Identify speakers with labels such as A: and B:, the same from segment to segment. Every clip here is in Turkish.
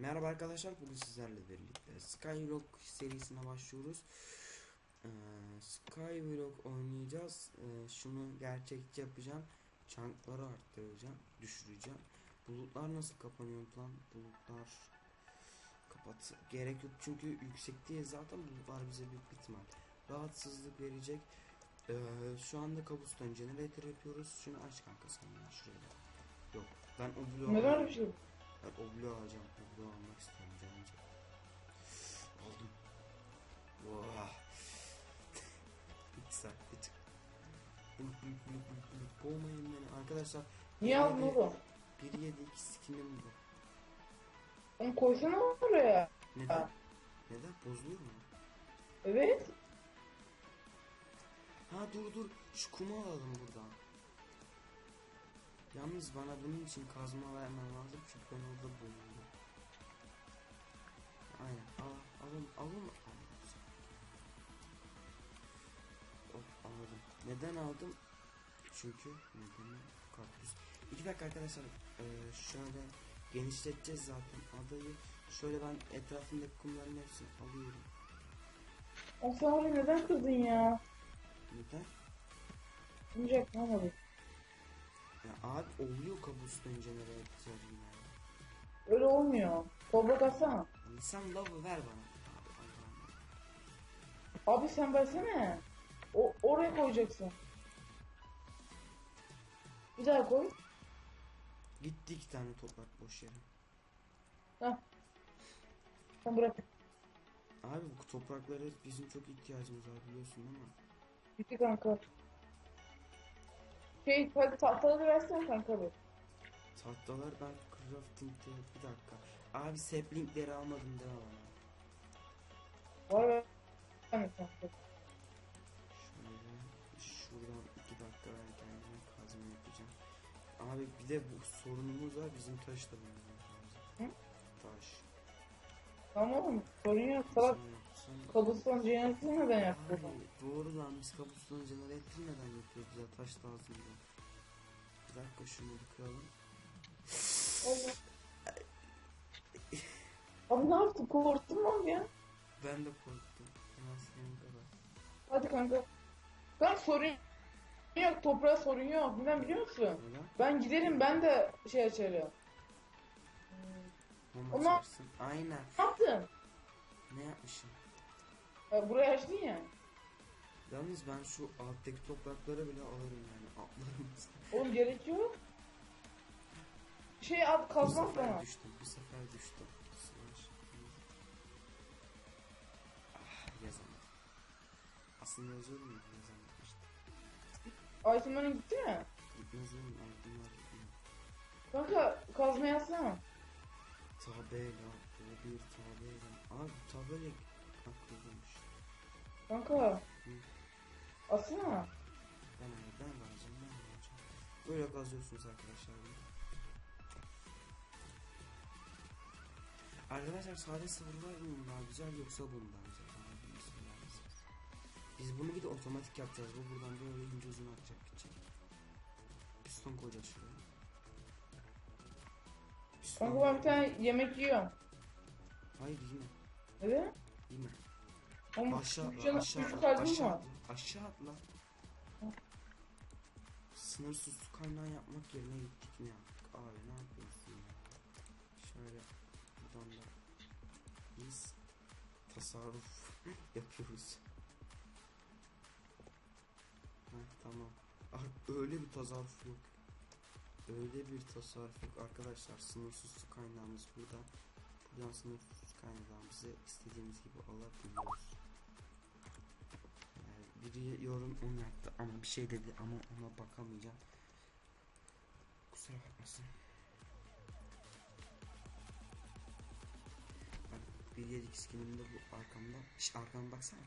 A: Merhaba arkadaşlar bugün sizlerle birlikte Skyblock serisine başlıyoruz. Ee, Skyblock oynayacağız. Ee, şunu gerçekçi yapacağım. Çankları arttıracağım, düşüreceğim. Bulutlar nasıl kapanıyor lan? Bulutlar kapat. Gerek yok çünkü yüksekteyiz zaten bulutlar bize büyük ihtimal rahatsızlık verecek. Ee, şu anda kabuston generator yapıyoruz. Şunu aç kanka sen ya şuraya. Yok ben o bloğu
B: Neden bir şey?
A: ben o bloğu alacağım. O bloğu almak istiyorum canımca. Aldım. Vah. Bluk bluk. Boğmayın beni arkadaşlar.
B: Niye aldın oğlum?
A: 1 7 2 skinim bu.
B: Onu koysana oraya.
A: Neden? Neden? Bozuluyor mu?
B: Evet.
A: Ha dur dur. Şu kumu alalım buradan. Yalnız bana bunun için kazma vermen lazım çünkü ben orada bozuldum. Aynen. Al, alın, alın. Of, aldım. Neden aldım? Çünkü nedeni kaktüs. İki dakika arkadaşlar. Ee, şöyle genişleteceğiz zaten adayı. Şöyle ben etrafındaki kumların hepsini alıyorum.
B: Oraya neden kızdın ya?
A: Neden?
B: Olmayacak ne olmadı?
A: Ya abi oluyor kabuston jeneratörü ya.
B: Öyle olmuyor. Toprak atsana.
A: Yani sen lavı ver bana. Abi.
B: Abi sen versene. O oraya koyacaksın. Bir daha koy.
A: Gitti iki tane toprak boş yere.
B: Heh. Sen bırak.
A: Abi bu topraklara bizim çok ihtiyacımız var biliyorsun değil mi?
B: Bitti kanka. Şey hadi tahtaları versene kanka bir.
A: Tahtalar ben crafting'de bir dakika. Abi saplingleri almadım deme bana.
B: Var kanka.
A: Şöyle şuradan iki dakika ben kendime kazma yapacağım. Abi bir de bu sorunumuz var bizim taş da lazım.
B: Hı?
A: Taş.
B: Tamam. Sorun yok. Salak
A: yapsan-
B: kabuston jeneratörü neden yaptın?
A: Abi doğru lan biz kabuston jeneratörü neden yapıyoruz ya taş lazım ya. Bir dakika şunu bir kıralım.
B: Allah. Abi ne yaptın? Korktun mu abi ya?
A: Ben de korktum. Ama senin kadar.
B: Hadi kanka. Kanka sorun yok. Toprağa sorun yok. Neden biliyor musun?
A: Neden?
B: Ben giderim ben de şey açarım.
A: Mum
B: Ama-
A: açarsın. Aynen.
B: Ne yaptın?
A: Ne yapmışım?
B: Ya burayı açtın ya.
A: Yalnız ben şu alttaki toprakları bile alırım yani. Atlarım.
B: Oğlum gerek yok. Şey
A: Bu
B: kazmaz
A: sefer
B: bana.
A: düştüm. Bu sefer düştüm. Slash. Ah yazamadım. Aslında yazıyorum ya yazamadım işte.
B: Itemların gitti mi?
A: Yazıyorum altınlar gitmiyor.
B: Kanka kazma yazsana.
A: Tabela. Bu bir tabela. Abi bu tabela.
B: Kanka. Atsana.
A: Ben ben vereceğim ben vereceğim. Böyle kazıyorsunuz arkadaşlar. Arkadaşlar sade sıvırlar mı daha güzel yoksa bundan güzel? Misiniz? Biz bunu bir de otomatik yapacağız. Bu buradan böyle ince uzun atacak gidecek. Piston koyacağız şuraya. Piston.
B: Kanka ben bir tane yemek yiyorum.
A: Hayır yine.
B: Evet.
A: Yine.
B: Oğlum
A: Aşağı atla aşağı atla aşağı atla. Aşağı atla. Sınırsız su kaynağı yapmak yerine gittik ne yaptık? Abi ne yapıyorsun ya? Şöyle buradan da biz tasarruf yapıyoruz. Heh, tamam. Ah, öyle bir tasarruf yok. Öyle bir tasarruf yok arkadaşlar. Sınırsız su kaynağımız burada. Buradan sınırsız kaynağımızı istediğimiz gibi alabiliyoruz. Yani biri yorum onu yaptı ama bir şey dedi ama ona bakamayacağım. Kusura bakmasın. Bak bir yedik skinimde bu arkamda. Şş arkama baksana.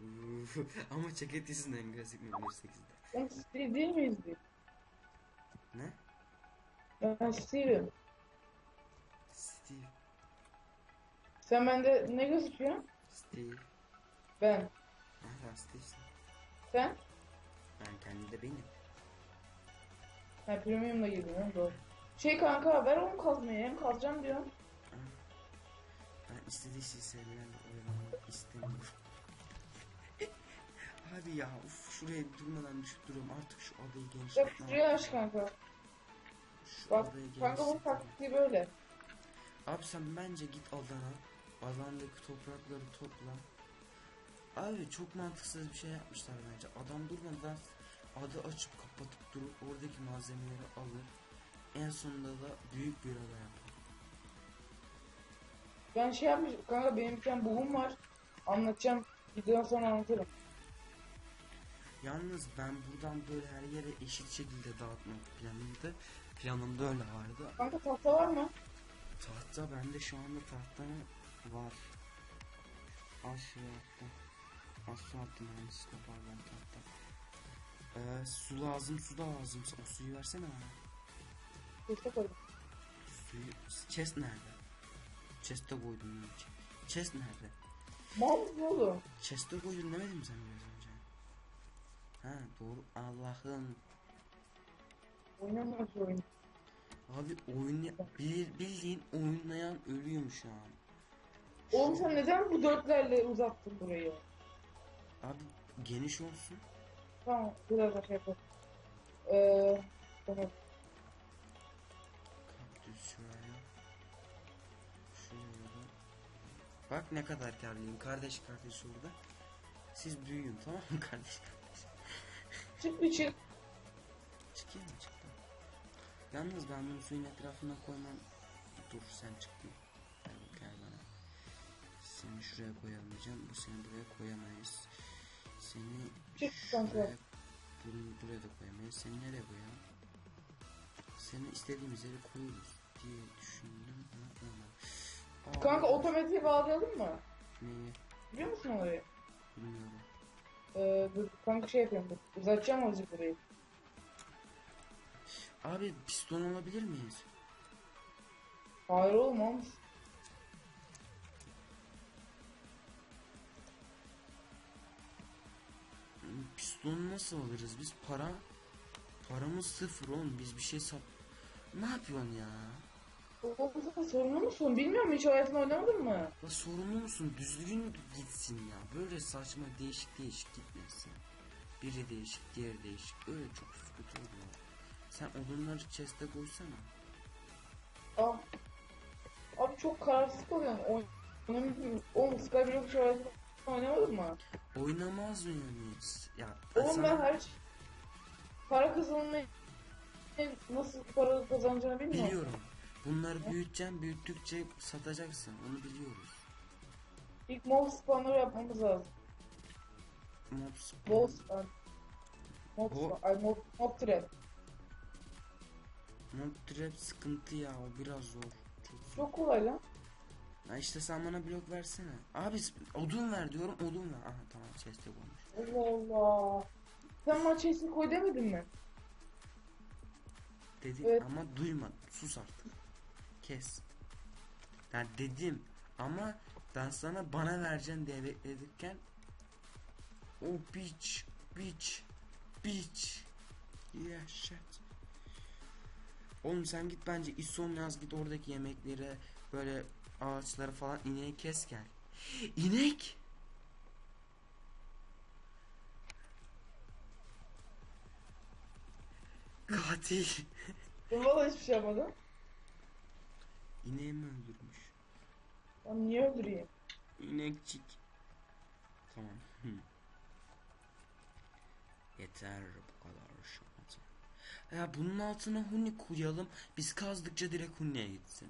A: ama ceket yüzünden gözükmüyor 1.8'de.
B: Oğlum Steve değil miyiz biz?
A: Ne?
B: Ben Steve'im.
A: Steve.
B: Sen bende ne gözüküyor?
A: Steve.
B: Ben.
A: Ha, sen Steve'sin.
B: Sen?
A: Ben kendim de benim.
B: Ha premium da geliyor doğru. Şey kanka ver onu kazmayı hem kazacağım diyor.
A: Ben istediği şey sevmeyen oynamak istemiyorum. Hadi ya uf şuraya durmadan düşüp duruyorum artık şu adayı genişletmem.
B: Bak şuraya aç kanka.
A: Şu
B: Bak
A: adayı
B: kanka
A: bu
B: taktiği böyle.
A: Abi sen bence git Adana. Alandaki toprakları topla. Abi çok mantıksız bir şey yapmışlar bence. Adam durmadan adı açıp kapatıp durup oradaki malzemeleri alır. En sonunda da büyük bir ada yapar.
B: Ben şey yapmış kanka benim bir tane buğum var. Anlatacağım. Videodan sonra anlatırım.
A: Yalnız ben buradan böyle her yere eşit şekilde dağıtmak planımda. Planımda öyle vardı.
B: Kanka tahta var mı?
A: Tahta bende şu anda tahta var. Aşağı attım. Aşağı attım yanlışlıkla pardon tahta. Ee, su lazım su da lazım. O suyu versene bana.
B: Destek koydum.
A: Suyu... Chest nerede? Chest'e koydum. Chest nerede?
B: Mal mısın oğlum?
A: Chest'e koydum demedim sen biraz önce? Ha doğru. Allah'ım.
B: Oynamıyoruz oyun.
A: Abi oyun bil- bildiğin oynayan ölüyorum şu an.
B: Oğlum sen neden bu dörtlerle uzattın burayı?
A: Abi geniş olsun.
B: Tamam biraz da şey yapalım. Ee, tamam.
A: Kaktüs şuraya. Şuraya da. Bak ne kadar karlıyım. Kardeş kardeş orada. Siz büyüyün tamam mı kardeş kardeş?
B: Çık bir çık.
A: Çıkayım mı çıktım? Yalnız ben bunu suyun etrafına koymam. Dur sen çıktın. Seni şuraya koyamayacağım. Bu seni buraya koyamayız. Seni
B: Çık
A: şuraya bunu buraya da koyamayız. Seni nereye koyalım? Seni istediğimiz yere koyuyoruz diye düşündüm. Aa,
B: Kanka otomatiğe bağlayalım mı?
A: Neyi?
B: Biliyor musun orayı?
A: Bilmiyorum.
B: Ee, dur kanka şey yapıyorum dur. Uzatacağım azıcık burayı.
A: Abi piston alabilir miyiz?
B: Hayır oğlum
A: Piston nasıl alırız biz? Para paramız sıfır oğlum. Biz bir şey sat. Ne yapıyorsun ya?
B: Oğlum sorumlu musun? Bilmiyor musun? Hiç hayatını oynamadın mı?
A: Ya sorumlu musun? Düzgün gitsin ya. Böyle saçma değişik değişik gitmesin. Biri değişik, diğeri değişik. Öyle çok sıkıntı oluyor. Sen odunları chest'e koysana.
B: Aa. Abi çok kararsız kalıyorsun. Oy- Oynamıyorum. Oğlum Skyblock hiç hayatını oynamadın mı?
A: Oynamaz mıyız? Ya
B: Oğlum ben her şey... Para kazanmayı... Nasıl para kazanacağını bilmiyorum.
A: biliyorum. Bunları büyüteceğim, büyüttükçe satacaksın. Onu biliyoruz.
B: İlk mob spawnları yapmamız lazım.
A: Mob spawn.
B: Wall spawn. Mob spawn. Ay mob, mob trap.
A: Mob trap sıkıntı ya. O biraz zor. Çok zor.
B: Çok kolay lan.
A: Ha işte sen bana blok versene. Abi odun ver diyorum odun ver. Aha tamam chest'e koymuş.
B: Allah Allah. Sen maç içerisine koy demedin mi?
A: Dedim
B: Evet.
A: ama duyma. Sus artık. Kes. Yani dedim ama ben sana bana vereceksin diye bekledikten o bitch bitch bitch yeah shit Oğlum sen git bence İSOM yaz git oradaki yemeklere böyle ağaçları falan ineği kes gel. İnek? Katil.
B: Ben valla hiçbir şey yapmadım.
A: İneğimi öldürmüş.
B: Ben niye öldüreyim?
A: İnekçik. Tamam. Hı. Yeter bu kadar şamata. Ya bunun altına huni koyalım. Biz kazdıkça direkt huniye gitsin.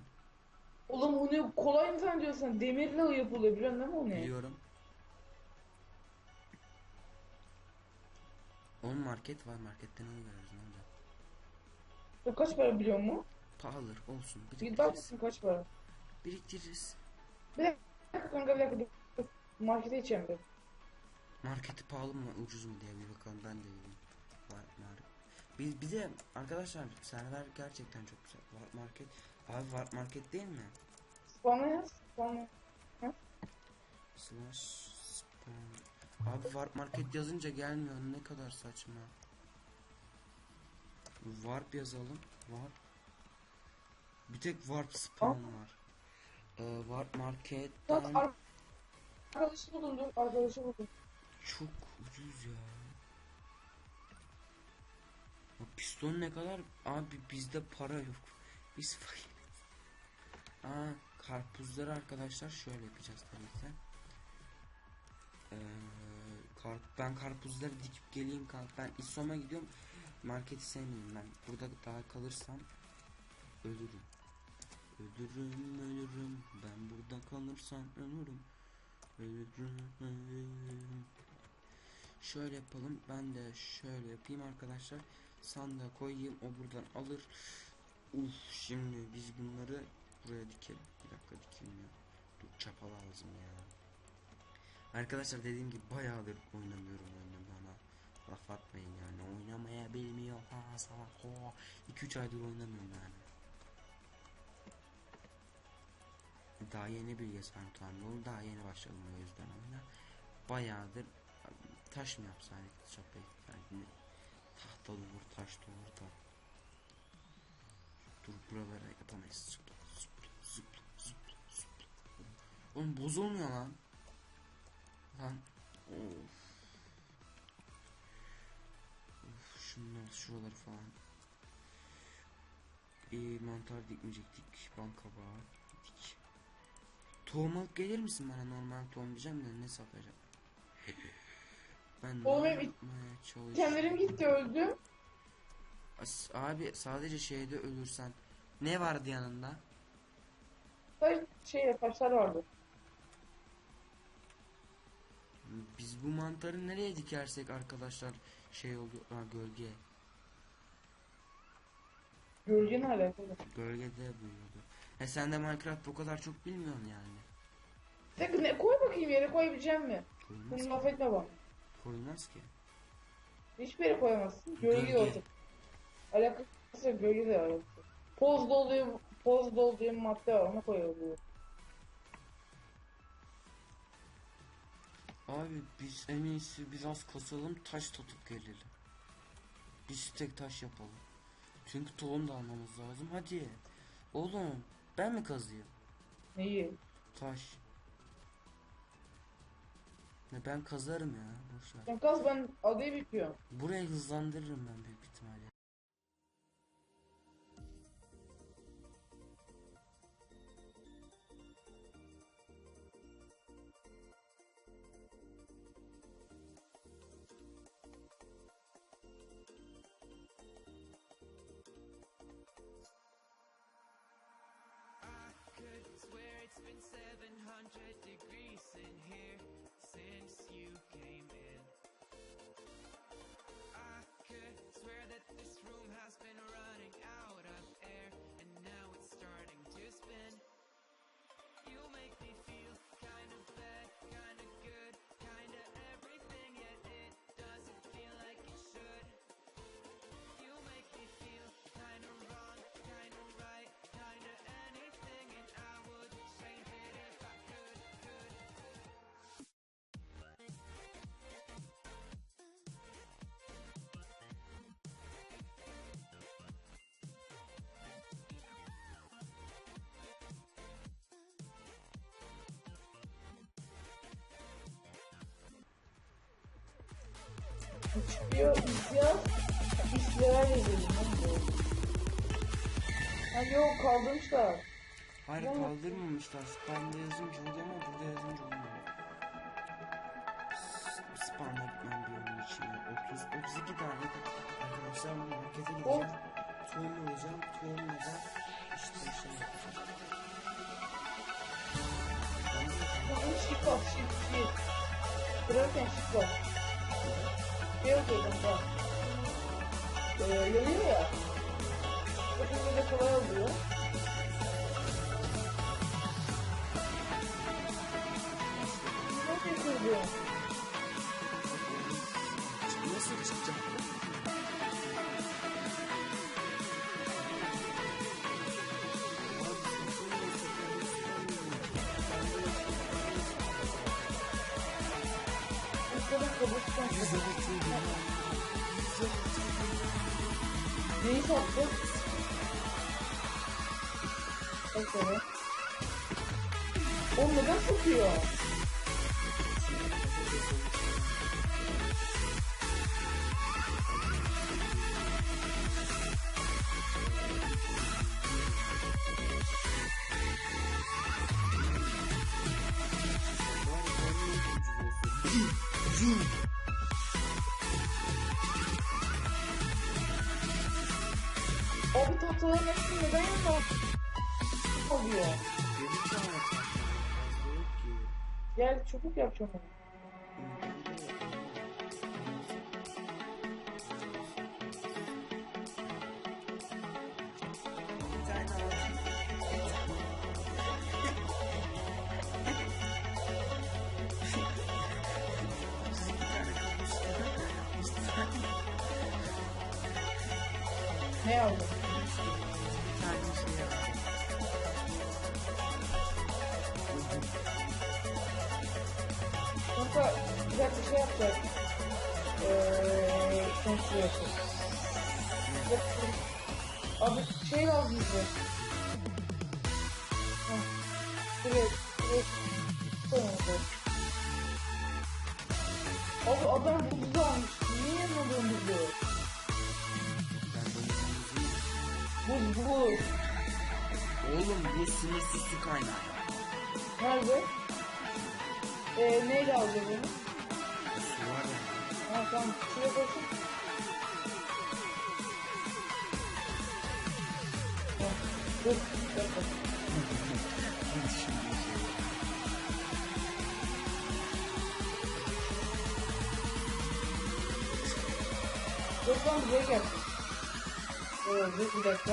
B: Oğlum ne kolay mı sen diyorsun? Demirle yapılıyor biliyorsun değil mi ne?
A: Biliyorum. Onun market var. Marketten alıyoruz ne olacak?
B: Ya Kaç para biliyor musun?
A: Pahalı olsun.
B: Git
A: Biriktiririz.
B: kaç para.
A: Biriktiririz.
B: Bir dakika kanka bir dakika dur. Markete geçeceğim bir.
A: Marketi pahalı mı ucuz mu diye bir bakalım ben de bileyim. Var market. Bir, bir de arkadaşlar server gerçekten çok güzel. Var market. Abi var market değil mi?
B: Spawn'a yaz. Spawn'a.
A: Slash spawn Abi Warp Market yazınca gelmiyor. Ne kadar saçma. Warp yazalım. Warp. Bir tek Warp spawn var. Ee, Warp
B: Bak
A: Market'ten
B: ar- arkadaşı buldum dur arkadaşı buldum.
A: çok ucuz ya. Ya Piston ne kadar? Abi bizde para yok. Biz fakiriz. Aa, karpuzları arkadaşlar şöyle yapacağız tabii ki. Ee, kar- ben karpuzları dikip geleyim kanka. Ben İSOM'a gidiyorum. Marketi sevmiyorum ben. Burada daha kalırsam ölürüm. Ölürüm ölürüm. Ben burada kalırsam ölürüm. Ölürüm ölürüm. Şöyle yapalım. Ben de şöyle yapayım arkadaşlar. Sandığa koyayım. O buradan alır. Uf şimdi biz bunları buraya dikelim. Bir dakika dikeyim ya. Dur çapa lazım ya. Arkadaşlar dediğim gibi bayağıdır oynamıyorum oyunu bana. Laf atmayın yani oynamaya bilmiyor ha salak o 2-3 aydır oynamıyorum yani. Daha yeni bilgisayar tamam daha yeni başladım o yüzden oyuna. Bayağıdır taş mı yapsaydık çapayı yani tahta olur taş da olur da. Dur buralara yapamayız. Zıpla zıpla zıpla zıpla zıpla. Oğlum bozulmuyor lan. Lan. Of. Şunlar şuraları falan. İyi mantar dikmeyecektik. Bal kabağı dik. Tohum alıp gelir misin bana normal tohum diyeceğim de ne satacağım. Ben
B: Oğlum
A: yapmaya çalışıyorum?
B: Kendilerim gitti öldüm.
A: As- Abi sadece şeyde ölürsen. Ne vardı yanında?
B: Şey taşlar vardı.
A: Biz bu mantarı nereye dikersek arkadaşlar şey oldu ha, gölge
B: Gölge ne alakalı?
A: gölgede büyüyordu. He sen de Minecraft bu kadar çok bilmiyorsun yani.
B: Dakika ne koy bakayım yere koyabileceğim mi?
A: Koymaz,
B: Bunu laf etme bak.
A: koymaz ki.
B: Hiçbir yere koyamazsın. Gölge
A: Gölge.
B: olacak. Alakası yok gölge de alakası. yok. Poz diye, poz bir madde var onu koyuyor.
A: Abi biz en iyisi biraz kasalım taş tutup gelelim. Biz tek taş yapalım. Çünkü tohum da almamız lazım. Hadi. Oğlum ben mi kazıyım?
B: Neyi?
A: Taş. Ne ben kazarım ya. Boş ver.
B: Sen kaz ben adayı bitiyorum.
A: Burayı hızlandırırım ben büyük ihtimalle.
B: Çıkıyor isyan. İşler yazıyor. Ha yok kaldırmışlar.
A: Hayır
B: Yok.
A: kaldırmamışlar. Spam'da yazınca oluyor ama burada yazınca olmuyor. S- Spam'a gitmem bir onun için. 30, 32 tane arkadaşlar markete gideceğim. Tohum alacağım. Tohumla da işte şey yapacağım.
B: Ya onun şif var şif şif. Kırarken şif var. Şey yapıyor kanka. Ee, yanıyor ya. Neyi sattı? Bak sana. Oğlum neden satıyor? Abi tahtaların hepsini neden? Oluyor.
A: Yok ki.
B: Gel çabuk yapacağım onu. Ne
A: şey yap.
B: Kanka güzel bir şey yapacak. Eee... Yapacak. Abi şey lazım bize. Direkt, direkt. Abi adam buzlu
A: Oğlum bu sınırsız su kaynağı.
B: Nerede? Eee neyle alacağız onu?
A: Su var ya.
B: Ha tamam şuraya koysun. Dur. Dur. Dur lan buraya gel. Ee, bir dakika.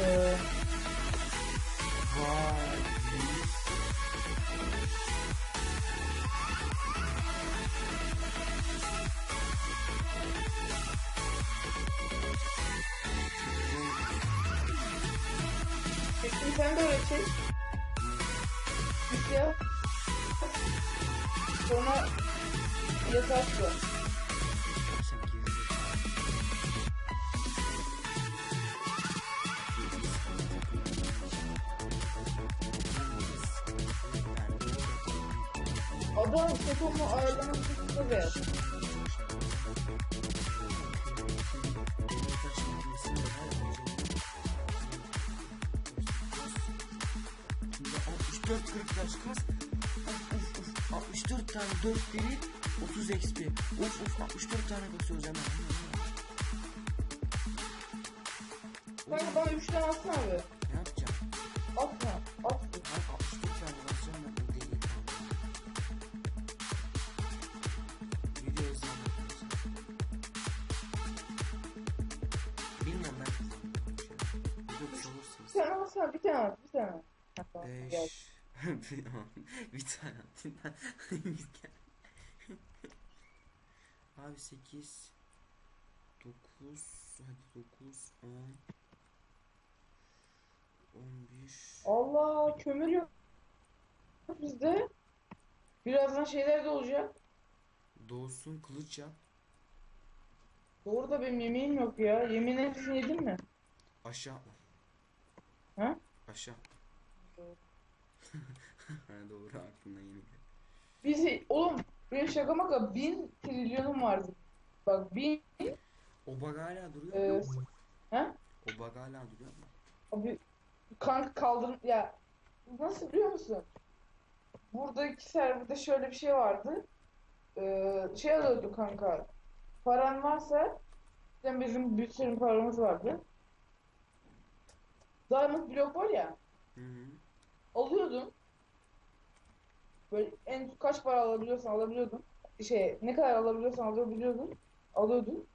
B: Ee, sen de. Git ya. Sonra.
A: Sen gerizekalı.
B: Adam fotomu ayarlamak için ver.
A: 40 yaş kas. Of of of. 64 tane 4 deri 30 XP. Of of 64 tane kasıyoruz hemen.
B: Kanka bana 3 tane atsana abi.
A: Ne yapacağım?
B: Atma.
A: 8 9 hadi 9 10 11
B: Allah kömür yok bizde. Birazdan şeyler de olacak.
A: Doğsun kılıç yap.
B: Doğru da benim yemeğim yok ya. Yemeğin hepsini yedin mi?
A: Aşağı.
B: Ha?
A: Aşağı. doğru aklına yeni geldi.
B: Biz oğlum benim şaka maka bin trilyonum vardı. Bak bin
A: O bug hala duruyor
B: e,
A: mu?
B: ha?
A: O bug hala duruyor mu?
B: Abi kanka kaldır ya nasıl biliyor musun? Buradaki serverda şöyle bir şey vardı. Ee, şey alıyordu kanka. Paran varsa işte bizim bir sürü paramız vardı. Diamond blok var ya
A: Hı hı.
B: alıyordun. Böyle en kaç para alabiliyorsan alabiliyordun. Şey ne kadar alabiliyorsan alabiliyordun. Alıyordun.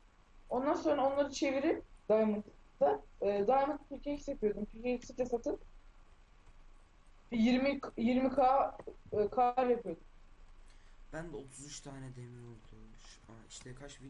B: Ondan sonra onları çevirip Diamond'da e, Diamond PKX yapıyordun. PKX'i de satıp 20 20k e, kar yapıyordun.
A: Ben de 33 tane demir oldu. Aa, işte kaç video